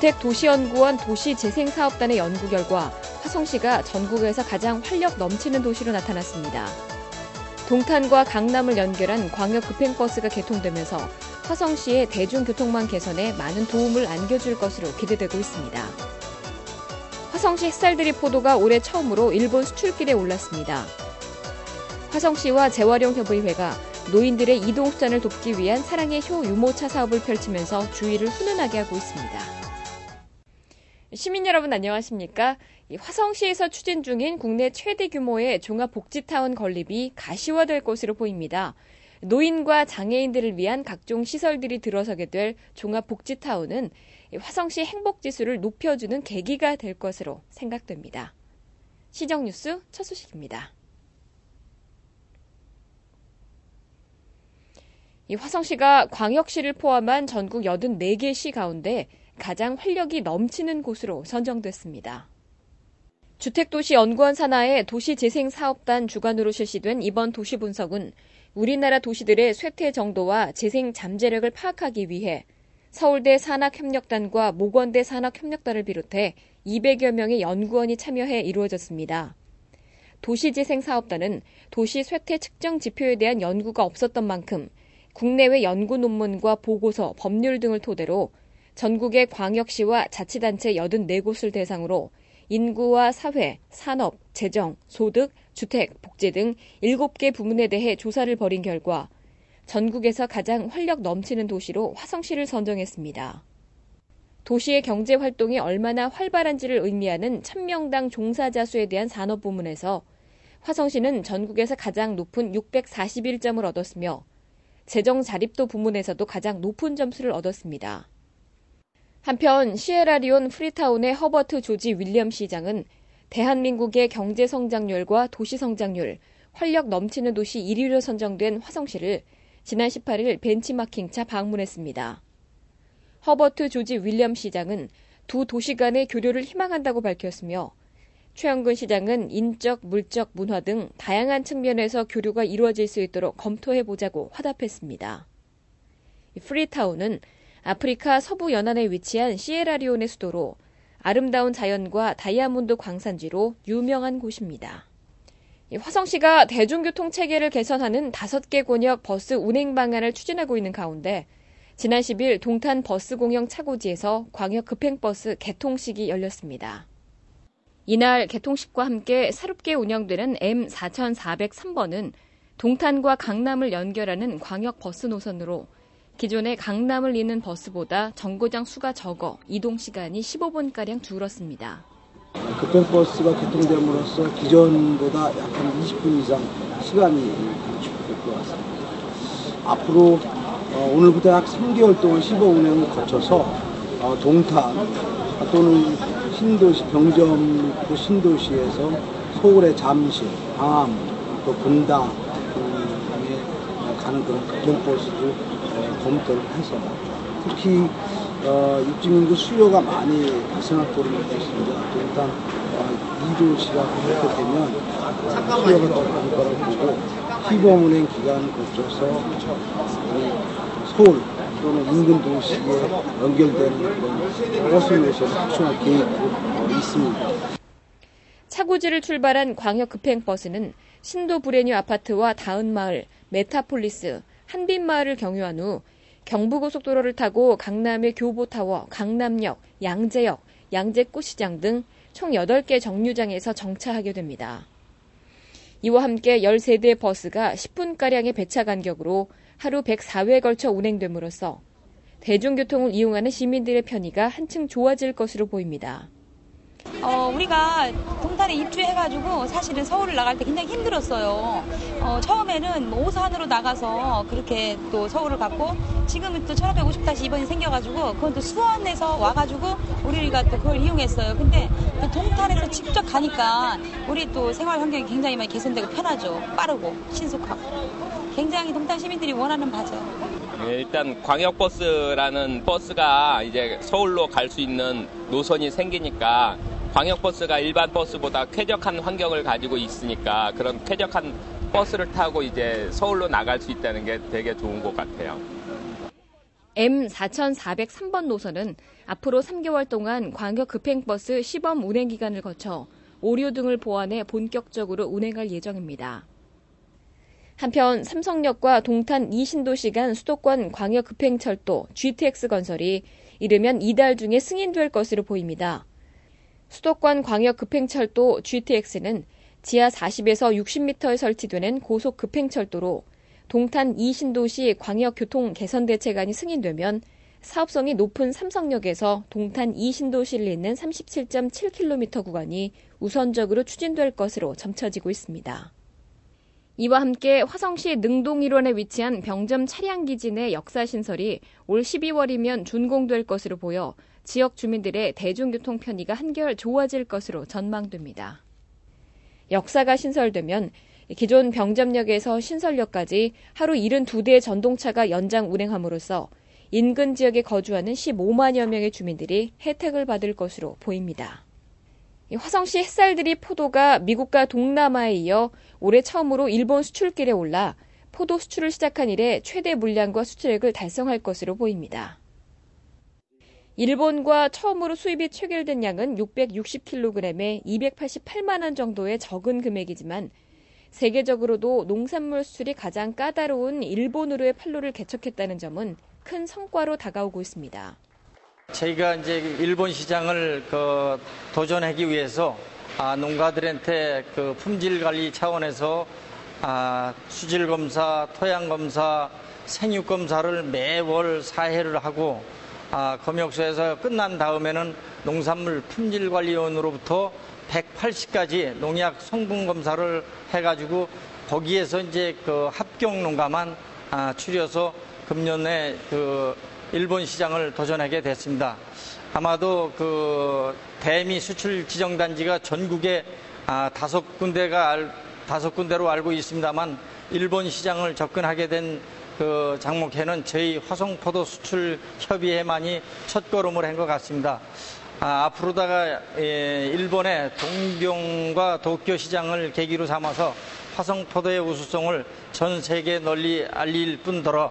주택도시연구원 도시재생사업단의 연구 결과 화성시가 전국에서 가장 활력 넘치는 도시로 나타났습니다. 동탄과 강남을 연결한 광역급행버스가 개통되면서 화성시의 대중교통망 개선에 많은 도움을 안겨줄 것으로 기대되고 있습니다. 화성시 햇살들이 포도가 올해 처음으로 일본 수출길에 올랐습니다. 화성시와 재활용협의회가 노인들의 이동수단을 돕기 위한 사랑의 효 유모차 사업을 펼치면서 주의를 훈훈하게 하고 있습니다. 시민 여러분 안녕하십니까? 화성시에서 추진 중인 국내 최대 규모의 종합복지타운 건립이 가시화될 것으로 보입니다. 노인과 장애인들을 위한 각종 시설들이 들어서게 될 종합복지타운은 화성시 행복지수를 높여주는 계기가 될 것으로 생각됩니다. 시정뉴스 첫 소식입니다. 화성시가 광역시를 포함한 전국 84개 시 가운데 가장 활력이 넘치는 곳으로 선정됐습니다. 주택도시연구원 산하의 도시재생사업단 주관으로 실시된 이번 도시 분석은 우리나라 도시들의 쇠퇴 정도와 재생 잠재력을 파악하기 위해 서울대 산학협력단과 모건대 산학협력단을 비롯해 200여 명의 연구원이 참여해 이루어졌습니다. 도시재생사업단은 도시 쇠퇴 측정 지표에 대한 연구가 없었던 만큼 국내외 연구 논문과 보고서, 법률 등을 토대로 전국의 광역시와 자치단체 84곳을 대상으로 인구와 사회, 산업, 재정, 소득, 주택, 복지 등 7개 부문에 대해 조사를 벌인 결과 전국에서 가장 활력 넘치는 도시로 화성시를 선정했습니다. 도시의 경제 활동이 얼마나 활발한지를 의미하는 천명당 종사자 수에 대한 산업 부문에서 화성시는 전국에서 가장 높은 641점을 얻었으며 재정 자립도 부문에서도 가장 높은 점수를 얻었습니다. 한편 시에라리온 프리타운의 허버트 조지 윌리엄 시장은 대한민국의 경제 성장률과 도시 성장률, 활력 넘치는 도시 1위로 선정된 화성시를 지난 18일 벤치마킹차 방문했습니다. 허버트 조지 윌리엄 시장은 두 도시 간의 교류를 희망한다고 밝혔으며 최영근 시장은 인적, 물적, 문화 등 다양한 측면에서 교류가 이루어질 수 있도록 검토해 보자고 화답했습니다. 프리타운은 아프리카 서부 연안에 위치한 시에라리온의 수도로 아름다운 자연과 다이아몬드 광산지로 유명한 곳입니다. 화성시가 대중교통 체계를 개선하는 5개 권역 버스 운행 방안을 추진하고 있는 가운데 지난 10일 동탄 버스 공영 차고지에서 광역 급행버스 개통식이 열렸습니다. 이날 개통식과 함께 새롭게 운영되는 M4403번은 동탄과 강남을 연결하는 광역 버스 노선으로 기존의 강남을 잇는 버스보다 정거장 수가 적어 이동 시간이 15분가량 줄었습니다. 급행버스가 개통됨으로써 기존보다 약간 20분 이상 시간이 단축될 것 같습니다. 앞으로 어, 오늘부터 약 3개월 동안 15 운행을 거쳐서 어, 동탄 또는 신도시, 병점 또 신도시에서 서울의 잠실, 광암, 또 분당 가는 그런 급행버스도 검토를 해서 특히 어, 입주민구 수요가 많이 발생할 거로 믿고 있습니다. 일단 어, 2도시가 그렇게 되면 수요가 조금 거라고 보고 피범은행 기간을 거쳐서 우리 서울 또는 인근 도시에 연결되는 그런 버스 노선을 확충할 계획도 어, 있습니다. 차고지를 출발한 광역 급행버스는 신도 브레뉴 아파트와 다은마을, 메타폴리스, 한빛마을을 경유한 후 경부고속도로를 타고 강남의 교보타워, 강남역, 양재역, 양재꽃시장 등 총 8개 정류장에서 정차하게 됩니다. 이와 함께 13대 버스가 10분가량의 배차 간격으로 하루 104회에 걸쳐 운행됨으로써 대중교통을 이용하는 시민들의 편의가 한층 좋아질 것으로 보입니다. 어, 우리가 동탄에 입주해가지고 사실은 서울을 나갈 때 굉장히 힘들었어요. 어, 처음에는 뭐 오산으로 나가서 그렇게 또 서울을 갔고 지금은 또 1550-2번이 생겨가지고 그건 또 수원에서 와가지고 우리가 또 그걸 이용했어요. 근데 또 동탄에서 직접 가니까 우리 또 생활 환경이 굉장히 많이 개선되고 편하죠. 빠르고 신속하고. 굉장히 동탄 시민들이 원하는 바죠. 네, 일단 광역버스라는 버스가 이제 서울로 갈 수 있는 노선이 생기니까 광역버스가 일반 버스보다 쾌적한 환경을 가지고 있으니까 그런 쾌적한 버스를 타고 이제 서울로 나갈 수 있다는 게 되게 좋은 것 같아요. M 4403번 노선은 앞으로 3개월 동안 광역 급행버스 시범 운행 기간을 거쳐 오류 등을 보완해 본격적으로 운행할 예정입니다. 한편 삼성역과 동탄 이신도시 간 수도권 광역 급행철도 GTX 건설이 이르면 이달 중에 승인될 것으로 보입니다. 수도권 광역 급행철도 GTX는 지하 40에서 60m에 설치되는 고속 급행철도로 동탄 이신도시 광역교통 개선 대책안이 승인되면 사업성이 높은 삼성역에서 동탄 이신도시를 잇는 37.7km 구간이 우선적으로 추진될 것으로 점쳐지고 있습니다. 이와 함께 화성시 능동 일원에 위치한 병점 차량기지 내 역사 신설이 올 12월이면 준공될 것으로 보여 지역 주민들의 대중교통 편의가 한결 좋아질 것으로 전망됩니다. 역사가 신설되면 기존 병점역에서 신설역까지 하루 72대의 전동차가 연장 운행함으로써 인근 지역에 거주하는 15만여 명의 주민들이 혜택을 받을 것으로 보입니다. 화성시 햇살들이 포도가 미국과 동남아에 이어 올해 처음으로 일본 수출길에 올라 포도 수출을 시작한 이래 최대 물량과 수출액을 달성할 것으로 보입니다. 일본과 처음으로 수입이 체결된 양은 660kg에 288만 원 정도의 적은 금액이지만 세계적으로도 농산물 수출이 가장 까다로운 일본으로의 판로를 개척했다는 점은 큰 성과로 다가오고 있습니다. 저희가 이제 일본 시장을 그 도전하기 위해서 아, 농가들한테 그 품질 관리 차원에서 아, 수질 검사, 토양 검사, 생육 검사를 매월 사회를 하고 아, 검역소에서 끝난 다음에는 농산물 품질 관리원으로부터 180가지 농약 성분 검사를 해가지고 거기에서 이제 그 합격 농가만 아, 추려서 금년에 그 일본 시장을 도전하게 됐습니다. 아마도 그 대미 수출 지정 단지가 전국에 아, 다섯 군데가 알, 다섯 군데로 알고 있습니다만 일본 시장을 접근하게 된 그 장목회는 저희 화성포도 수출 협의회만이 첫 걸음을 한 것 같습니다. 아, 앞으로다가 예, 일본의 동경과 도쿄 시장을 계기로 삼아서 화성포도의 우수성을 전 세계에 널리 알릴 뿐더러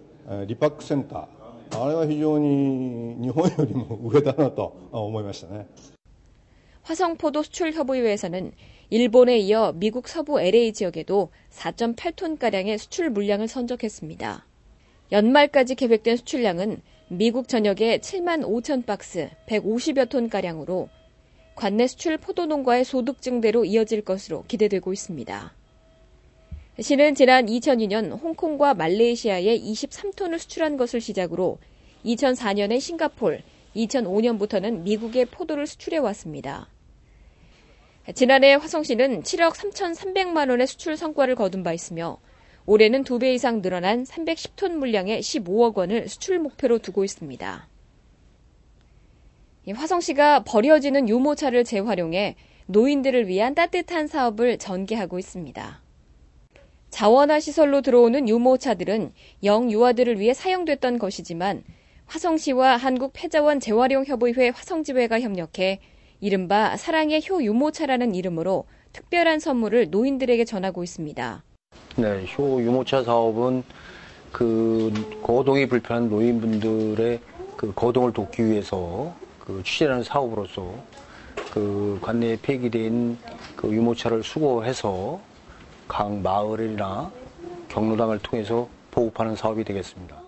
リパックセンター、あれは非常に日本よりも上だなと思いましたね。 화성포도 수출협의회에서는 일본에 이어 미국 서부 LA 지역에도 4.8톤가량의 수출 물량을 선적했습니다. 연말까지 계획된 수출량은 미국 전역에 7만 5천 박스, 150여 톤가량으로 관내 수출 포도농가의 소득 증대로 이어질 것으로 기대되고 있습니다. 시는 지난 2002년 홍콩과 말레이시아에 23톤을 수출한 것을 시작으로 2004년에 싱가폴, 2005년부터는 미국에 포도를 수출해 왔습니다. 지난해 화성시는 7억 3,300만 원의 수출 성과를 거둔 바 있으며 올해는 2배 이상 늘어난 310톤 물량의 15억 원을 수출 목표로 두고 있습니다. 화성시가 버려지는 유모차를 재활용해 노인들을 위한 따뜻한 사업을 전개하고 있습니다. 자원화 시설로 들어오는 유모차들은 영유아들을 위해 사용됐던 것이지만 화성시와 한국폐자원 재활용협의회 화성지회가 협력해 이른바 사랑의 효 유모차라는 이름으로 특별한 선물을 노인들에게 전하고 있습니다. 네, 효 유모차 사업은 그 거동이 불편한 노인분들의 그 거동을 돕기 위해서 그 추진하는 사업으로서 그 관내에 폐기된 그 유모차를 수거해서 각 마을이나 경로당을 통해서 보급하는 사업이 되겠습니다.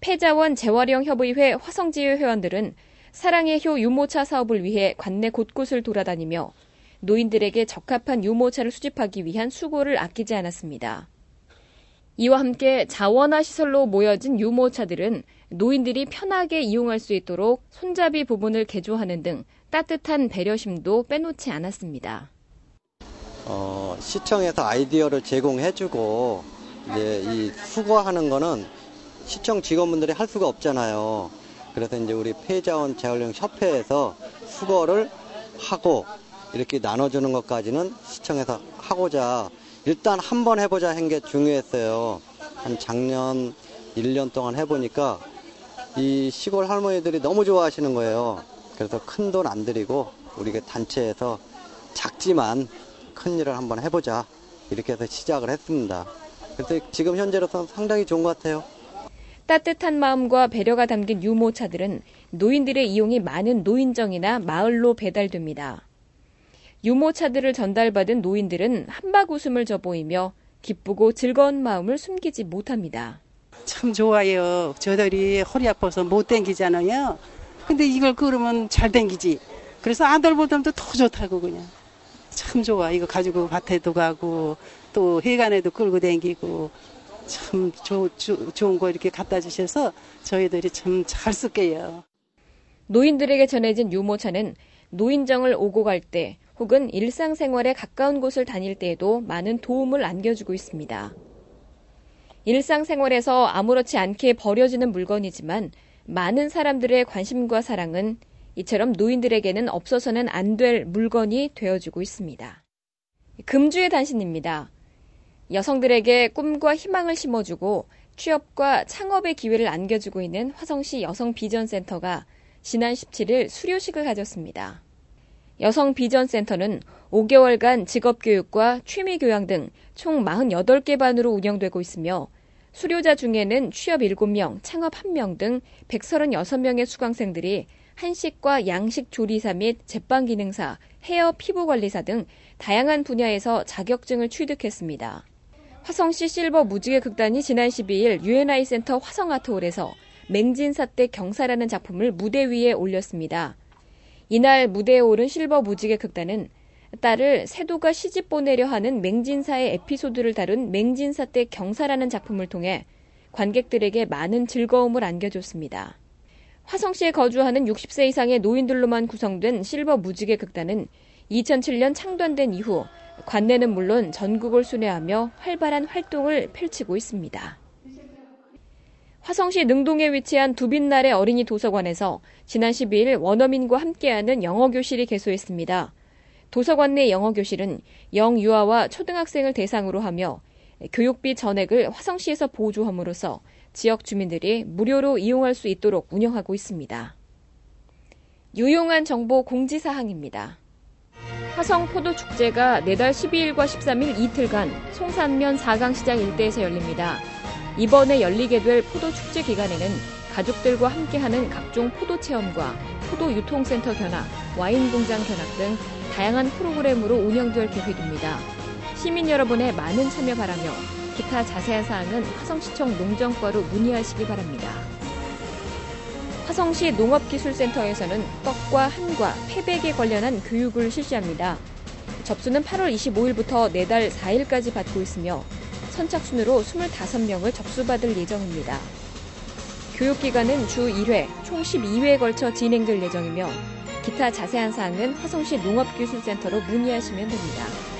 폐자원 재활용 협의회 화성지회 회원들은 사랑의 효 유모차 사업을 위해 관내 곳곳을 돌아다니며 노인들에게 적합한 유모차를 수집하기 위한 수고를 아끼지 않았습니다. 이와 함께 자원화 시설로 모여진 유모차들은 노인들이 편하게 이용할 수 있도록 손잡이 부분을 개조하는 등 따뜻한 배려심도 빼놓지 않았습니다. 어, 시청에서 아이디어를 제공해주고 이제 이 수거하는 거는 시청 직원분들이 할 수가 없잖아요. 그래서 이제 우리 폐자원 재활용 협회에서 수거를 하고 이렇게 나눠주는 것까지는 시청에서 하고자 일단 한번 해보자 한 게 중요했어요. 한 작년 1년 동안 해보니까 이 시골 할머니들이 너무 좋아하시는 거예요. 그래서 큰 돈 안 들이고 우리 단체에서 작지만 큰 일을 한번 해보자 이렇게 해서 시작을 했습니다. 그래서 지금 현재로서는 상당히 좋은 것 같아요. 따뜻한 마음과 배려가 담긴 유모차들은 노인들의 이용이 많은 노인정이나 마을로 배달됩니다. 유모차들을 전달받은 노인들은 한박 웃음을 져보이며 기쁘고 즐거운 마음을 숨기지 못합니다. 참 좋아요. 저들이 허리 아파서 못 댕기잖아요. 근데 이걸 끌으면 잘 댕기지. 그래서 아들보다도 더 좋다고 그냥. 참 좋아. 이거 가지고 밭에도 가고 또 해관에도 끌고 댕기고 참 조, 조, 좋은 거 이렇게 갖다 주셔서 저희들이 참 잘 쓸게요. 노인들에게 전해진 유모차는 노인정을 오고 갈 때 혹은 일상생활에 가까운 곳을 다닐 때에도 많은 도움을 안겨주고 있습니다. 일상생활에서 아무렇지 않게 버려지는 물건이지만 많은 사람들의 관심과 사랑은 이처럼 노인들에게는 없어서는 안 될 물건이 되어주고 있습니다. 금주의 단신입니다. 여성들에게 꿈과 희망을 심어주고 취업과 창업의 기회를 안겨주고 있는 화성시 여성비전센터가 지난 17일 수료식을 가졌습니다. 여성비전센터는 5개월간 직업교육과 취미교양 등 총 48개 반으로 운영되고 있으며 수료자 중에는 취업 7명, 창업 1명 등 136명의 수강생들이 한식과 양식 조리사 및 제빵 기능사, 헤어 피부 관리사 등 다양한 분야에서 자격증을 취득했습니다. 화성시 실버 무지개 극단이 지난 12일 UNI 센터 화성 아트홀에서 맹진사 때 경사라는 작품을 무대 위에 올렸습니다. 이날 무대에 오른 실버 무지개 극단은 딸을 세도가 시집 보내려 하는 맹진사의 에피소드를 다룬 맹진사 때 경사라는 작품을 통해 관객들에게 많은 즐거움을 안겨줬습니다. 화성시에 거주하는 60세 이상의 노인들로만 구성된 실버 무지개 극단은 2007년 창단된 이후 관내는 물론 전국을 순회하며 활발한 활동을 펼치고 있습니다. 화성시 능동에 위치한 두빛날의 어린이 도서관에서 지난 12일 원어민과 함께하는 영어교실이 개소했습니다. 도서관 내 영어교실은 영유아와 초등학생을 대상으로 하며 교육비 전액을 화성시에서 보조함으로써 지역 주민들이 무료로 이용할 수 있도록 운영하고 있습니다. 유용한 정보 공지사항입니다. 화성 포도축제가 내달 12일과 13일 이틀간 송산면 4강시장 일대에서 열립니다. 이번에 열리게 될 포도축제 기간에는 가족들과 함께하는 각종 포도 체험과 포도 유통센터 견학, 와인 공장 견학 등 다양한 프로그램으로 운영될 계획입니다. 시민 여러분의 많은 참여 바라며 기타 자세한 사항은 화성시청 농정과로 문의하시기 바랍니다. 화성시 농업기술센터에서는 떡과 한과 패백에 관련한 교육을 실시합니다. 접수는 8월 25일부터 내달 4일까지 받고 있으며 선착순으로 25명을 접수받을 예정입니다. 교육기간은 주 1회, 총 12회에 걸쳐 진행될 예정이며 기타 자세한 사항은 화성시 농업기술센터로 문의하시면 됩니다.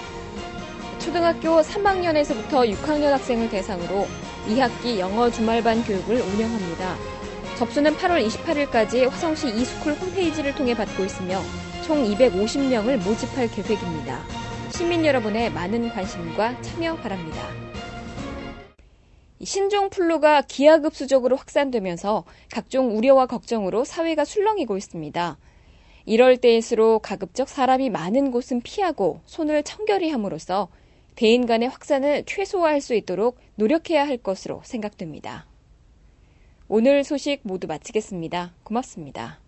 초등학교 3학년에서부터 6학년 학생을 대상으로 2학기 영어 주말반 교육을 운영합니다. 접수는 8월 28일까지 화성시 이스쿨 홈페이지를 통해 받고 있으며 총 250명을 모집할 계획입니다. 시민 여러분의 많은 관심과 참여 바랍니다. 신종 플루가 기하급수적으로 확산되면서 각종 우려와 걱정으로 사회가 술렁이고 있습니다. 이럴 때일수록 가급적 사람이 많은 곳은 피하고 손을 청결히 함으로써 대인 간의 확산을 최소화할 수 있도록 노력해야 할 것으로 생각됩니다. 오늘 소식 모두 마치겠습니다. 고맙습니다.